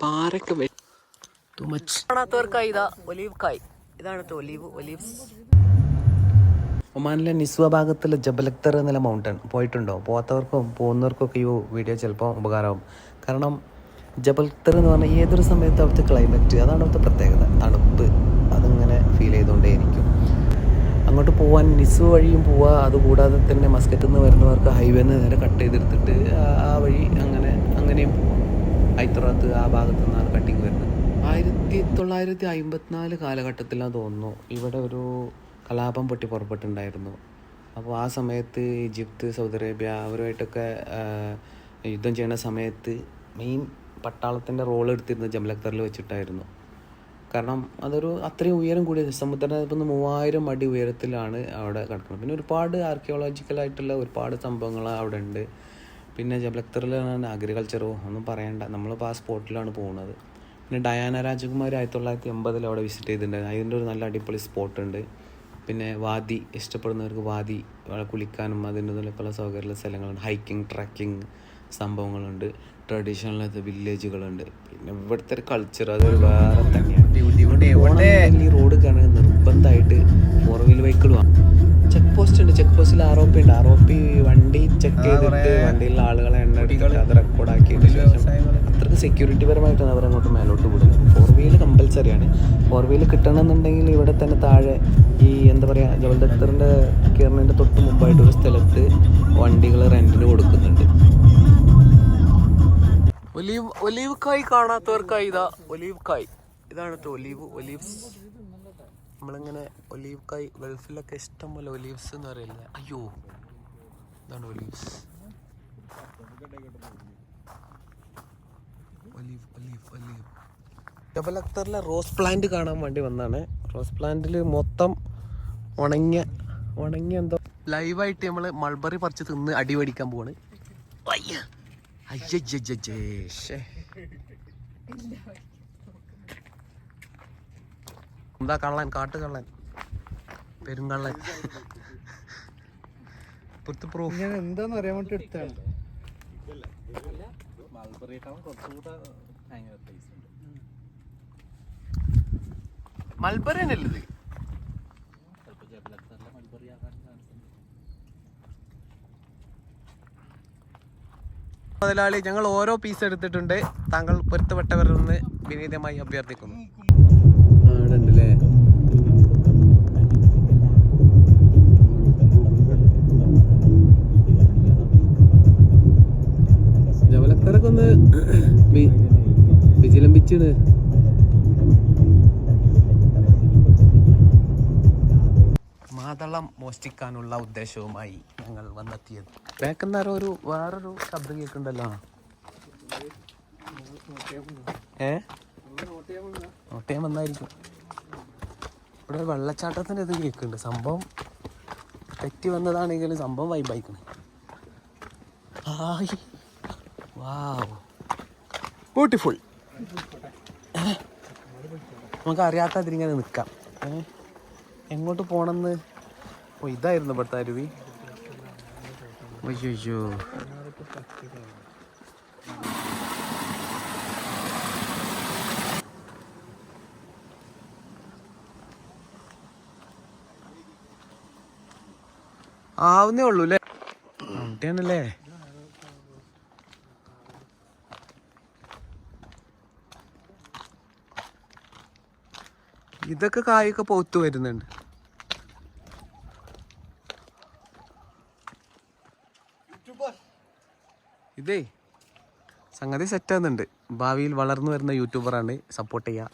പാറൊക്കെ too much കാണാത്തവർക്കായി ഇതാ olive കായ്. ഇതാണ് ഒലീവ് ഒലീവ്സ് ഒമാനിലെ നിസ്വ ഭാഗത്തുള്ള ജബലക്തർ എന്നുള്ള മൗണ്ടൻ പോയിട്ടുണ്ടോ? പോകാത്തവർക്കും പോകുന്നവർക്കൊക്കെ ഈ വീഡിയോ ചിലപ്പോൾ ഉപകാരമാവും. കാരണം ജബൽത്തർ എന്ന് പറഞ്ഞാൽ ഏതൊരു സമയത്തും അവിടുത്തെ ക്ലൈമറ്റ് അതാണ് അവിടുത്തെ പ്രത്യേകത. തണുപ്പ് അതിങ്ങനെ ഫീൽ ചെയ്തുകൊണ്ടേയിരിക്കും അങ്ങോട്ട് പോകാൻ നിസ് വഴിയും പോവുക അതുകൂടാതെ തന്നെ മസ്കറ്റിൽ നിന്ന് വരുന്നവർക്ക് ഹൈവേന്ന് നേരെ കട്ട് ചെയ്തെടുത്തിട്ട് ആ- ആ വഴി അങ്ങനെ അങ്ങനെയും പോവാം ഐത്തുറാത്ത് ആ ഭാഗത്തു നിന്നാണ് കട്ടിങ് വരുന്നത്. ആയിരത്തി തൊള്ളായിരത്തി അമ്പത്തിനാല് കാലഘട്ടത്തിലാണ് തോന്നുന്നു ഇവിടെ ഒരു കലാപം പൊട്ടി പുറപ്പെട്ടുണ്ടായിരുന്നു അപ്പോൾ ആ സമയത്ത് ഈജിപ്ത് സൗദി അറേബ്യ അവരുമായിട്ടൊക്കെ യുദ്ധം ചെയ്യുന്ന സമയത്ത് മെയിൻ പട്ടാളത്തിന്റെ റോൾ എടുത്തിരുന്നത് ജംലക്തറിൽ വെച്ചിട്ടായിരുന്നു. കാരണം അതൊരു അത്രയും ഉയരം കൂടിയ സമുദ്രത്തിൽ നിന്ന് മൂവായിരം അടി ഉയരത്തിലാണ് അവിടെ കിടക്കുന്നത്. പിന്നെ ഒരുപാട് ആർക്കിയോളജിക്കലായിട്ടുള്ള ഒരുപാട് സംഭവങ്ങൾ അവിടെ ഉണ്ട്. പിന്നെ ജബലക്തറിലാണ് അഗ്രികൾച്ചറോ ഒന്നും പറയണ്ട. നമ്മളിപ്പോൾ ആ സ്പോട്ടിലാണ് പോകുന്നത് പിന്നെ ഡയാന രാജകുമാർ ആയിരത്തി തൊള്ളായിരത്തി എൺപതിൽ അവിടെ വിസിറ്റ് ചെയ്തിട്ടുണ്ട്. അതിന്റെ ഒരു നല്ല അടിപൊളി സ്പോട്ടുണ്ട് പിന്നെ വാദി ഇഷ്ടപ്പെടുന്നവർക്ക് വാദി കുളിക്കാനും അതിന്റെ പല സൗകര്യമുള്ള സ്ഥലങ്ങളുണ്ട്. ഹൈക്കിംഗ് ട്രക്കിംഗ് സംഭവങ്ങളുണ്ട്. ട്രഡീഷണൽ വില്ലേജുകളുണ്ട് പിന്നെ ഇവിടുത്തെ ഒരു കൾച്ചർ അത് വേറെ തന്നെയാണ്. ഈ റോഡ് കാണാൻ നിർബന്ധമായിട്ട് four wheel vehicle check post ഉണ്ട്. ചെക്ക് പോസ്റ്റിൽ ആർ ഒ പി ഉണ്ട്. ആർ ഒ പി വണ്ടി ചെക്ക് ചെയ്തിട്ട് വണ്ടിയിലുള്ള ആളുകളെ എണ്ണ എടുത്തിട്ട് അത് റെക്കോർഡ് ആക്കിയതിന് ശേഷം അത്രയ്ക്ക് സെക്യൂരിറ്റി പരമായിട്ടാണ് അവർ അങ്ങോട്ട് മേലോട്ട് വിടുന്നത് ഫോർ വീൽ കമ്പൽസറി ആണ്. ഫോർ വീൽ കിട്ടണമെന്നുണ്ടെങ്കിൽ ഇവിടെ തന്നെ താഴെ ഈ എന്താ പറയുക ജവൽദത്തറിന്റെ ദക്തറിന്റെ തൊട്ട് മുമ്പായിട്ട് ഒരു സ്ഥലത്ത് വണ്ടികൾ റെന്റിന് കൊടുക്കുന്നുണ്ട്. ഒലീവ് ഒലീവ് കായ് കാണാത്തവർക്കായി ഇതാ ഒലീവ് കായ്. ഇതാണ് ഒലീവ് ഒലീവ്സ് നമ്മളിങ്ങനെ ഒലീവ് കായ് ഗൾഫിലൊക്കെ ഇഷ്ടം പോലെ ഒലീവ്സ് എന്ന് പറയില്ല? അയ്യോ ഇതാണ് olives. Olive olive olive. Jebel അക്തറിലെ rose plant കാണാൻ വേണ്ടി വന്നാണ്. റോസ് പ്ലാന്റിൽ മൊത്തം ഉണങ്ങിയ ഉണങ്ങിയ എന്തോ ലൈവായിട്ട് നമ്മൾ മൾബറി പറിച്ച് തിന്ന് അടി മേടിക്കാൻ പോവാണ്. അയ്യ ശ്ശേ. എന്താ കള്ളൻ? കാട്ട് കള്ളൻ. പെരുങ്കള്ളൻ പുറത്ത് പ്രൂഫ് ഞാൻ എന്താന്ന് അറിയാൻ വേണ്ടി എടുത്താണ് മൽബറി തന്നെയല്ലേ ഇത്? മുതലാളി ഞങ്ങൾ ഓരോ പീസ് എടുത്തിട്ടുണ്ട്. താങ്കൾ പൊരുത്തപ്പെട്ടവരിൽ നിന്ന് വിനീതമായി അഭ്യർത്ഥിക്കുന്നു. ആടുണ്ടല്ലേ ജബലക്കറൊക്കെ ഒന്ന് വി- വിജിലംബിച്ചിട് മാതളം മോഷ്ടിക്കാനുള്ള ഉദ്ദേശവുമായി ഞങ്ങൾ വന്നെത്തിയത്. ബാക്കെന്നാരോ ഒരു വേറൊരു ശബ്ദം കേൾക്കുന്നുണ്ടല്ലോ ഏ? നോട്ടയം വന്നായിരിക്കും. ഇവിടെ വെള്ളച്ചാട്ടത്തിന്റെ ഇത് കേൾക്കുന്നുണ്ട്. സംഭവം തെറ്റി വന്നതാണെങ്കിലും സംഭവം വൈബായിക്കണേ ഹായ് വാവ് ബ്യൂട്ടിഫുൾ നമുക്ക് അറിയാത്തതിരിങ്ങനെ നിൽക്കാം. എങ്ങോട്ട് പോകണമെന്ന്? ഓ ഇതായിരുന്നു ഇവിടുത്തെ അരുവി. അയ്യോ. ആവുന്നേ ഉള്ളൂ അല്ലേ കുട്ടിയാണല്ലേ ഇതൊക്കെ കായൊക്കെ പോത്തു വരുന്നുണ്ട്. ഇതേ സംഗതി സെറ്റ് ആകുന്നുണ്ട് ഭാവിയിൽ വളർന്നു വരുന്ന യൂട്യൂബറാണ് സപ്പോർട്ട് ചെയ്യുക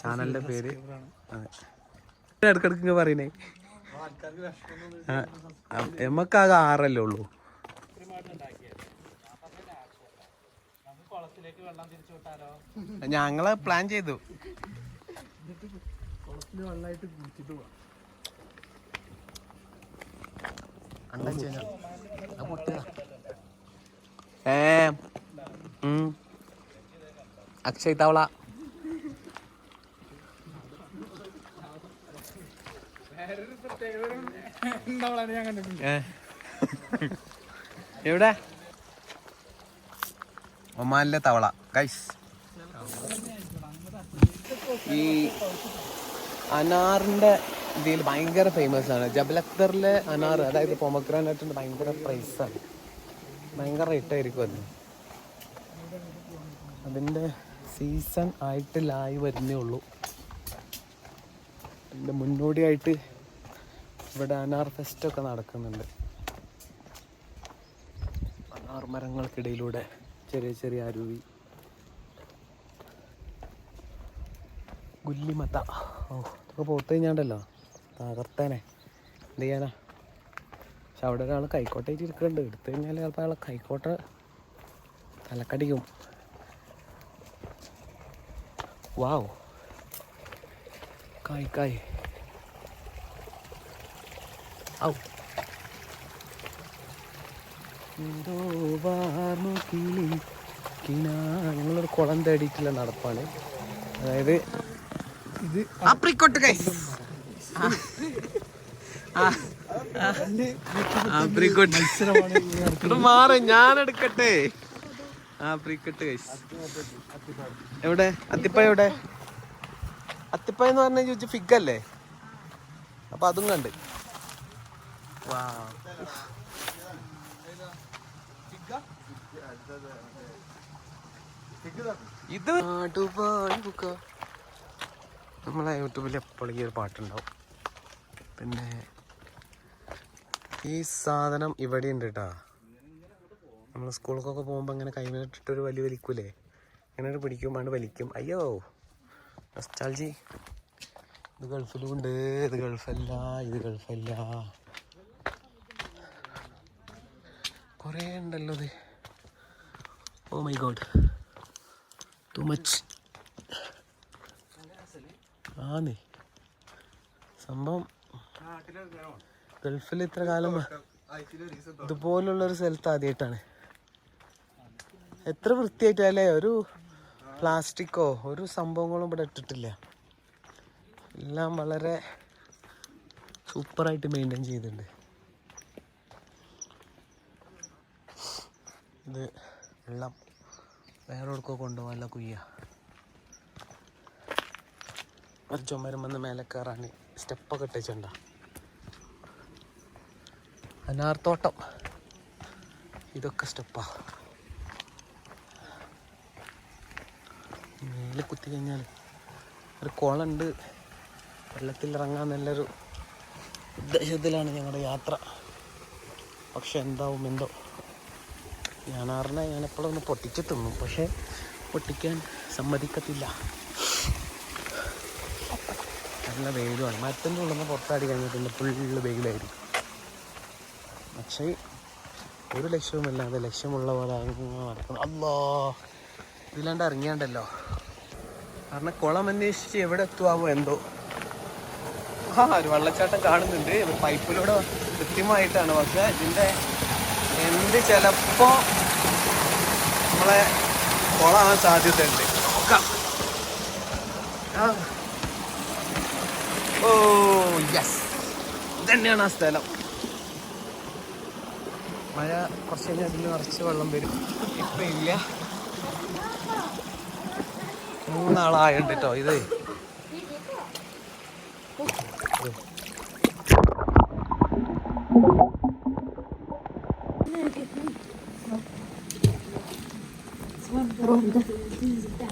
ചാനലിന്റെ പേര്. അതെ. ഇടക്കിടക്ക് ഇങ്ങനെ പറയുന്നേ ആകെ ആറല്ലേ ഉള്ളൂ. ഞങ്ങൾ പ്ലാൻ ചെയ്തു. ഏ. അക്ഷയ് തവള. എവിടെ? ഒമാനിലെ തവള. ഗൈസ് ഈ അനാറിന്റെ ഇതിൽ ഭയങ്കര ഫേമസ് ആണ്. ജബൽ അക്തറിലെ അനാർ അതായത് പൊമഗ്രാനറ്റിന്റെ ഭയങ്കര പ്രൈസ് ആണ്. ഭയങ്കര റേറ്റ് ആയിരിക്കും അത്. അതിന്റെ സീസൺ ആയിട്ടില്ലായി വരുന്നേ ഉള്ളൂ. അതിന്റെ മുന്നോടിയായിട്ട് ഇവിടെ അനാർ ഫെസ്റ്റൊക്കെ നടക്കുന്നുണ്ട്. അനാർ മരങ്ങൾക്കിടയിലൂടെ ചെറിയ ചെറിയ അരുവി. ഗുല്ലിമത്ത. ഓ ഇതൊക്കെ പോത്ത് കഴിഞ്ഞാണ്ടല്ലോ. തകർത്തേനെ. എന്ത് ചെയ്യാനാ? പക്ഷെ അവിടെ ഒരാൾ കൈക്കോട്ടേറ്റ് ഇരിക്കുന്നുണ്ട്. എടുത്തു കഴിഞ്ഞാൽ ചിലപ്പോൾ അയാൾ കൈക്കോട്ട തലക്കടിക്കും. വാവ് കായ് കായ്. ഔ. എന്തോ വാർന്നു കിളി കിനാ. ഞങ്ങളൊരു കുളം തേടിയിട്ടുള്ള നടപ്പാണ്. അതായത് ഇത് ആപ്രിക്കോട്ട് ഗൈസ് ആപ്രിക്കോട്ട്. മാറി ഞാൻ എടുക്കട്ടെ ആപ്രിക്കോട്ട് ഗൈസ് എവിടെ? അത്തിപ്പ എവിടെ? അത്തിപ്പ എന്ന് പറഞ്ഞാൽ ചോദിച്ചു ഫിഗ് അല്ലേ? അപ്പൊ അതും കണ്ട്. വാ ഇത് നമ്മളെ യൂട്യൂബിൽ എപ്പോഴും ഈ ഒരു പാട്ടുണ്ടാവും. പിന്നെ ഈ സാധനം ഇവിടെ ഉണ്ട് കേട്ടാ നമ്മൾ സ്കൂളിലേക്കൊക്കെ പോകുമ്പോൾ അങ്ങനെ കൈമിട്ടിട്ട് ഒരു വലിയ വലിക്കൂലേ? ഇങ്ങനെ ഒരു പിടിക്കും പണ്ട് വലിക്കും. അയ്യോ നസ്റ്റാൾജി ഇത് ഗൾഫിലും ഉണ്ട് ഇത് ഗൾഫല്ല ഇത് ഗൾഫല്ല. കുറേ ഉണ്ടല്ലോ ഇത്. Oh my God too much ആന്നേ. സംഭവം ഗൾഫിൽ ഇത്ര കാലം ഇതുപോലുള്ളൊരു സ്ഥലത്ത് ആദ്യമായിട്ടാണ് എത്ര വൃത്തിയായിട്ടല്ലേ ഒരു പ്ലാസ്റ്റിക്കോ ഒരു സംഭവങ്ങളും ഇവിടെ ഇട്ടിട്ടില്ല. എല്ലാം വളരെ സൂപ്പറായിട്ട് മെയിന്റെയിൻ ചെയ്തിട്ടുണ്ട്. ഇത് വെള്ളം വേറെ എവിടെക്കോ കൊണ്ടുപോകാനുള്ള കുയ്യ. ഒരു ചുമരം വന്ന് മേലെ കയറാൻ സ്റ്റെപ്പൊക്കെ ഇട്ടിച്ചുണ്ട. അനാർത്തോട്ടം. ഇതൊക്കെ സ്റ്റെപ്പാ. മേലെ കുത്തി കഴിഞ്ഞാൽ ഒരു കുളമുണ്ട് വെള്ളത്തിൽ ഇറങ്ങാൻ നല്ലൊരു ഉദ്ദേശത്തിലാണ് ഞങ്ങളുടെ യാത്ര. പക്ഷെ എന്താവും എന്തോ. ഞാനാറിനെ ഒന്ന് പൊട്ടിച്ച് തിന്നും. പക്ഷെ പൊട്ടിക്കാൻ സമ്മതിക്കത്തില്ല. നല്ല വെയിലുമാണ്. മരത്തിന്റെ ഉള്ളിൽ നിന്ന് പുറത്താടി കഴിഞ്ഞിട്ടുണ്ട് ഫുള്ള് വെയിലായിരിക്കും. പക്ഷേ ഒരു ലക്ഷ്യവുമില്ലാതെ ലക്ഷ്യമുള്ള പോലെ നടക്കണം. അല്ലോ ഇതിലാണ്ട് ഇറങ്ങിയാണ്ടല്ലോ. കാരണം കുളം അന്വേഷിച്ച് എവിടെ എത്തുവാമോ എന്തോ. ആ ഒരു വെള്ളച്ചാട്ടം കാണുന്നുണ്ട്. പൈപ്പിലൂടെ കൃത്യമായിട്ടാണ്. പക്ഷേ ഇതിന്റെ എന്ത് ചിലപ്പോ നമ്മളെ കുളമാകാൻ സാധ്യതയുണ്ട്. നോക്കാം. ഓ യെസ് ഇതന്നെയാണ് ആ സ്ഥലം. മഴ കുറച്ച് കഴിഞ്ഞാൽ അതിൽ നിറച്ച് വെള്ളം വരും. ഇപ്പം ഇല്ല. മൂന്നാളായുണ്ട് കേട്ടോ ഇത്. 好的，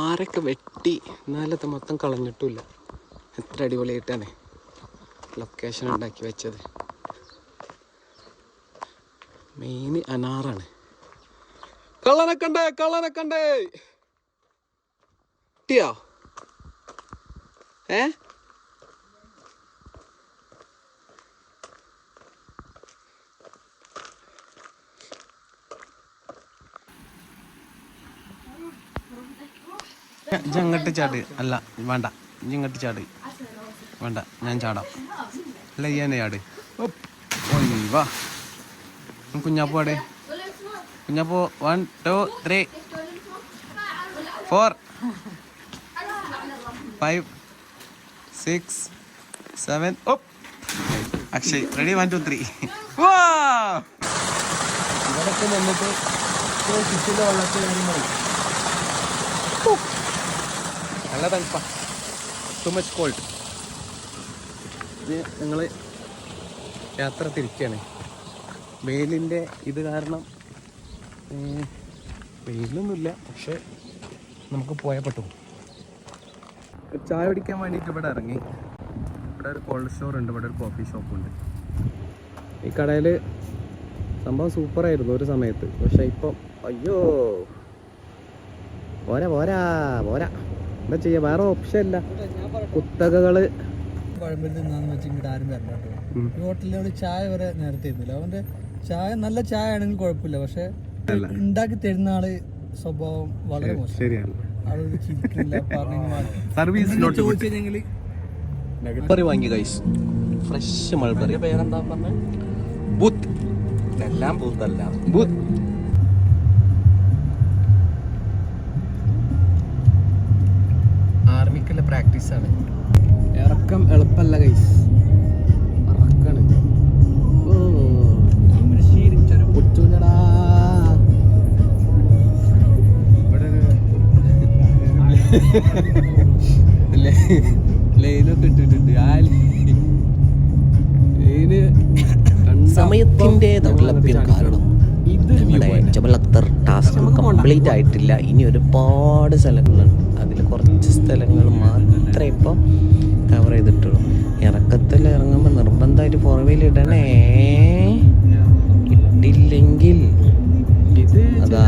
പാറയൊക്കെ വെട്ടി. എന്നാലത് മൊത്തം കളഞ്ഞിട്ടില്ല എത്ര അടിപൊളിയായിട്ടാണ് ലൊക്കേഷൻ ഉണ്ടാക്കി വെച്ചത്. മെയിൻ അനാറാണ്. കള്ളനക്കണ്ടേ കള്ളനക്കണ്ടേ? കള്ളനെ കണ്ടേ കിട്ടിയോ? ഏ? ഇജ്ജ് അങ്ങോട്ട് ചാട്. അല്ല വേണ്ട. ഇങ്ങോട്ട് ചാട്. വേണ്ട ഞാൻ ചാടാം. അല്ല ഈ തന്നെ ചാട്. വാ. കുഞ്ഞാപ്പൂ ആടെ. Kunjappu one two three four five six seven ഒപ്പ്. Akshay ready one two three വാ! ഇവിടൊക്കെ നിന്നിട്ട് വെള്ളത്തിൽ നല്ല തണുപ്പാണ് ടു മച്ച് കോൾഡ് ഇത് ഞങ്ങൾ യാത്ര തിരിക്കുകയാണ് വെയിലിന്റെ ഇത് കാരണം വെയിലൊന്നുമില്ല പക്ഷെ നമുക്ക് പോയാൽ പറ്റും. ചായ കുടിക്കാൻ വേണ്ടിയിട്ട് ഇവിടെ ഇറങ്ങി. ഇവിടെ ഒരു കോൾഡ് സ്റ്റോർ ഉണ്ട് ഇവിടെ ഒരു കോഫി ഷോപ്പുണ്ട് ഈ കടയിൽ സംഭവം സൂപ്പറായിരുന്നു ഒരു സമയത്ത്. പക്ഷെ ഇപ്പം അയ്യോ. പോരാ പോരാ പോരാ. എന്താ ചെയ്യാ? വേറെ ഓപ്ഷൻ ഇല്ല. കുത്തകകൾ. പഴമ്പലത്തിൽ നിന്നാന്ന് വെച്ച് ഇങ്ങോട്ട് ആരും വരണ്ട കേട്ടോ. ഹോട്ടലിൽ ചായ വരെ നേരത്തെ ഇരുന്നില്ല. അവന്റെ ചായ നല്ല ചായ ആണെങ്കിൽ കുഴപ്പമില്ല. പക്ഷെ. ഉണ്ടാക്കി തരുന്ന ആൾ സ്വഭാവം വളരെ മോശം. ശരിയാണ്. ചിരിക്കില്ല പറഞ്ഞു സർവീസ് മൾബറി വാങ്ങി ഗൈസ് ഫ്രഷ് മൾബറി പേരെന്താ പറഞ്ഞ? ബൂത്ത് എല്ലാം പൂത്തല്ല ബൂത്ത് ലൈനൊക്കെ ഇട്ടിട്ടുണ്ട്. ആ ലൈന് സമയത്തിന്റെ ദൗർലഭ്യം കാരണം നമ്മുടെ ജബൽ ടാസ്ക് കംപ്ലീറ്റ് ആയിട്ടില്ല. ഇനി ഒരുപാട് സ്ഥലങ്ങളുണ്ട്. അതിൽ കുറച്ച് സ്ഥലങ്ങൾ മാത്രമേ ഇപ്പം കവർ ചെയ്തിട്ടുള്ളൂ. ഇറക്കത്തിൽ ഇറങ്ങുമ്പോൾ നിർബന്ധമായിട്ട് ഫോർ ഇടണേ. ഇട്ടില്ലെങ്കിൽ അതാ